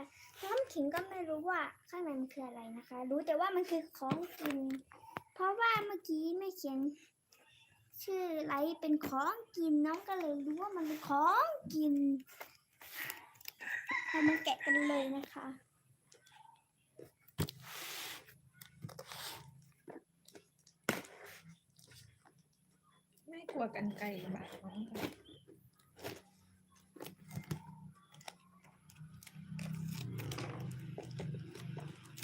นะคะน้ำขิงก็ไม่รู้ว่าข้างในมันคืออะไรนะคะ รู้แต่ว่ามันคือของกิน เพราะว่าเมื่อกี้แม่เขียน ชื่อไลท์เป็นของกินน้องก็เลยรู้ว่ามันเป็นของกินเรามาแกะกันเลยนะคะไม่กลัวกันไกลบาดน้องกัน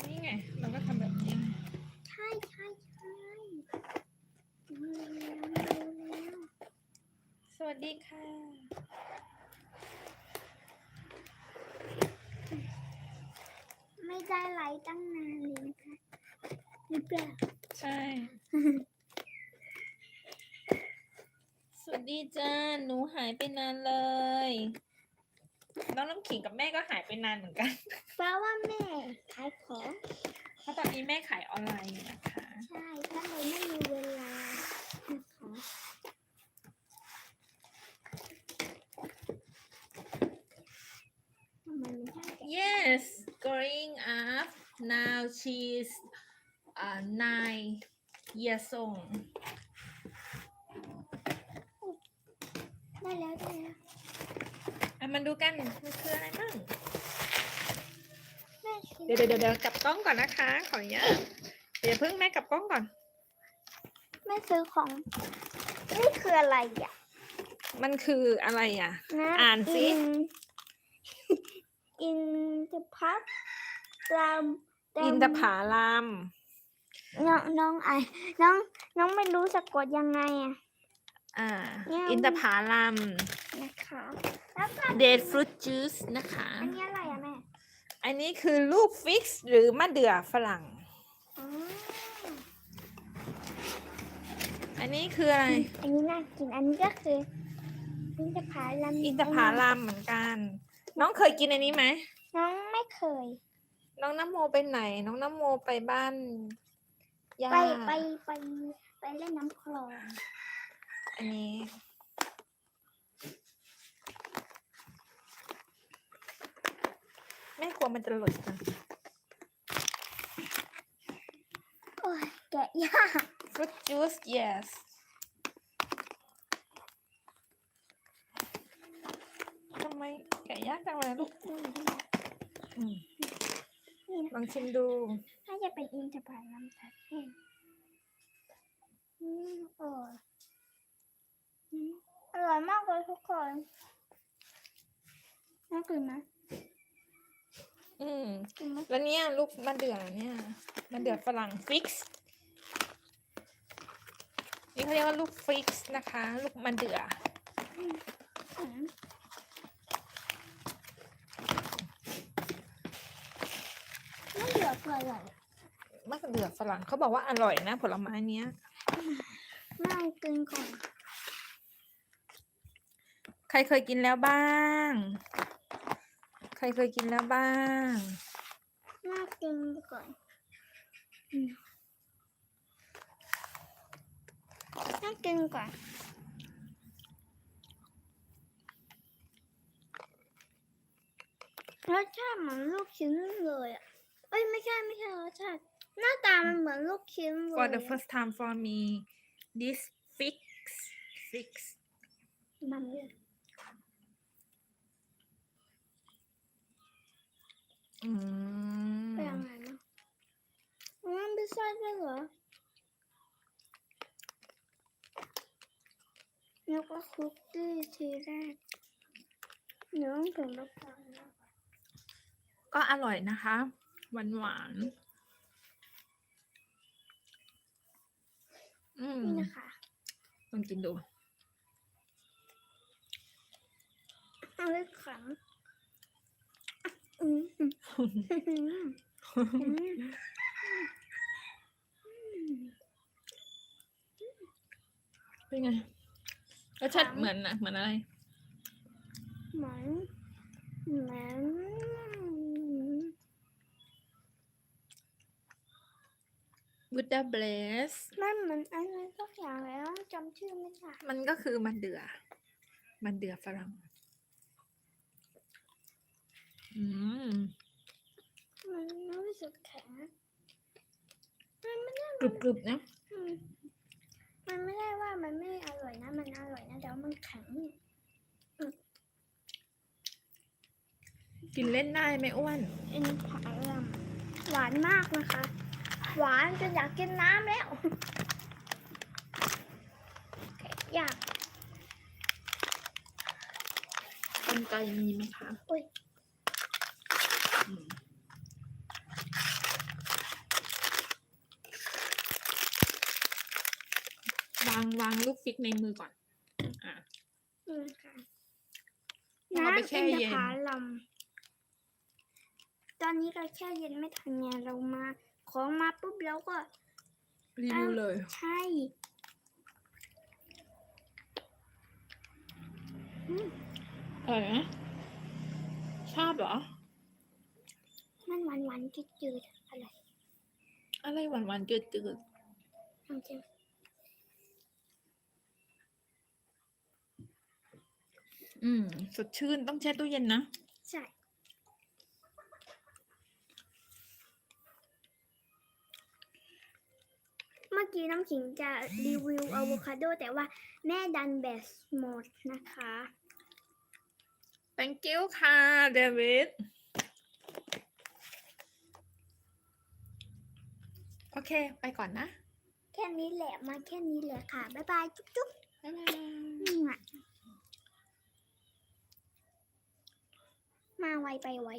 นี่ไง เราก็ทำแบบนี้ไง ใช่ใช่ใช่รู้แล้วรู้แล้ว ส วัสดีค่ะ ไม่ได้ไลท์ตั้งนานเลยนะคะหรือเปล่าใช่ สวัสดีจ้า หนูหายไปนานเลย น้องน้ำขิงกับแม่ก็หายไปนานเหมือนกัน เพราะว่าแม่ขายของ เพราะตอนนี้แม่ขายออนไลน์อยู่นะคะ ใช่ก็เลยไม่มีเวลานะคะทำไมมันได้แกะ Yes growing up now she's uh nine years old ได้แล้วได้แล้วอะมาดูกันมันคืออะไรบ้างแม่คิดเดี๋ยวเดี๋ยวเดี๋ยวกลับกล้องก่อนนะคะ ขออนุญาตเดี๋ยวเพิ่งแม่กลับกล้องก่อน แม่ซื้อของ นี่คืออะไรอะมันคืออะไรอะนะอ่านสิอิน อินทพับรามอินทผาลัมน้องน้องไอน้อง น้องไม่รู้สะกดยังไงอะอ่าเนี่ยอินทผาลัมนะคะแล้วก็เดดฟรุตจูสนะคะ อันนี้อะไรอะแม่ อันนี้คือลูกฟิกซ์หรือมะเดื่อฝรั่งอ๋ออันนี้คืออะไร อันนี้น่ากิน อันนี้ก็คือ อินทผลัม อินทผาลัมเหมือนกัน น้องเคยกินอันนี้ไหม น้องไม่เคย น้องน้ำโมไปไหน น้องน้ำโมไปบ้านย่าไปไปไปไปเล่นน้ำคลองอันนี้แม่กลัวมันจะหล่นกันโอ้ยแกะยาก fruit juice yes ทำไมแกะยากจังเลยลูก อืมนี่นะลองชิมดู น่าจะเป็นอินทผลัมทัดเองอืมอร่อยอืมอร่อยมากเลยทุกคนน่ากินไหมอืมกินไหมแล้วเนี่ยลูกมะเดื่อเนี่ยมะเดื่อฝรั่งฟิกซ์นี่เขาเรียกว่าลูกฟิกซ์นะคะ ลูกมะเดื่ออืมไม่เหลือเปลือกเลย มะเดื่อ ฝรั่งเขาบอกว่าอร่อยนะ ผลไม้เนี้ยน่ากินก่อนใครเคยกินแล้วบ้าง ใครเคยกินแล้วบ้างน่ากินก่อนอืมน่ากินก่อนรสชาติเหมือนลูกชิ้นเลยอะ เอ้ยไม่ใช่ไม่ใช่รสชา ติหน้าตามันเหมือนลูกชิ้นเลย for the first time for me this fix fix มันเลยอืมเป็นยังไงนะอ๋อมันไม่ใช่ด้วยเหรอแล้วก็คุกกี้ทีแรกเนื้อถึงมะพร้าวนะ ก็อร่อยนะคะ หวานหวานๆ อืมนี่นะคะลองกินดูเอาไว้ขังอืมอืมอืมอืมเป็นไงรสชาติเหมือนอะเหมือนอะไร เหมือนเหมือน Buddha Bless นั่นมันอะไรสักอย่างแล้วจำชื่อไม่ได้มันก็คือมันเดือ มันเดือฝรั่ง อืม มันรู้สึกแข็งมันไม่ได้กรุบกรุบนะมันไม่ได้ว่ามันไม่อร่อยนะ มันอร่อยนะแต่ว่ามันแข็งกินเล่นได้ไหมอ้วนอินผักหวานมากนะคะ หวานจนอยากกินน้ำแล้วแกะยากกันไกลมีไหมคะอุ๊ยอืมวางวางลูกฟิกในมือก่อน อะนี่ค่ะเอาไปแช่เย็นำอิผาลำตอนนี้เราแช่เย็นไม่ทันไงเรามา ของมาปุ๊บเราก็รีวิวเลย ใช่อืมอร่อยไหมชอบเหรอ มันหวานหวานๆจืดๆอะไรอะไรหวานหวานๆจืดจืดลองชิมๆอืม สดชื่นต้องแช่ตู้เย็นนะ ใช่ มื่อกี้น้ำขิงจะรีวิวอะโวคาโดแต่ว่าแม่ดันแบสหมดนะคะ thank you ค่ะเดวิดโอเค ไปก่อนนะ แค่นี้แหละมาแค่นี้แหละค่ะ บ๊ายบาย จุ๊บจุ๊บบ๊ายบายนี่อะมาไวไปไว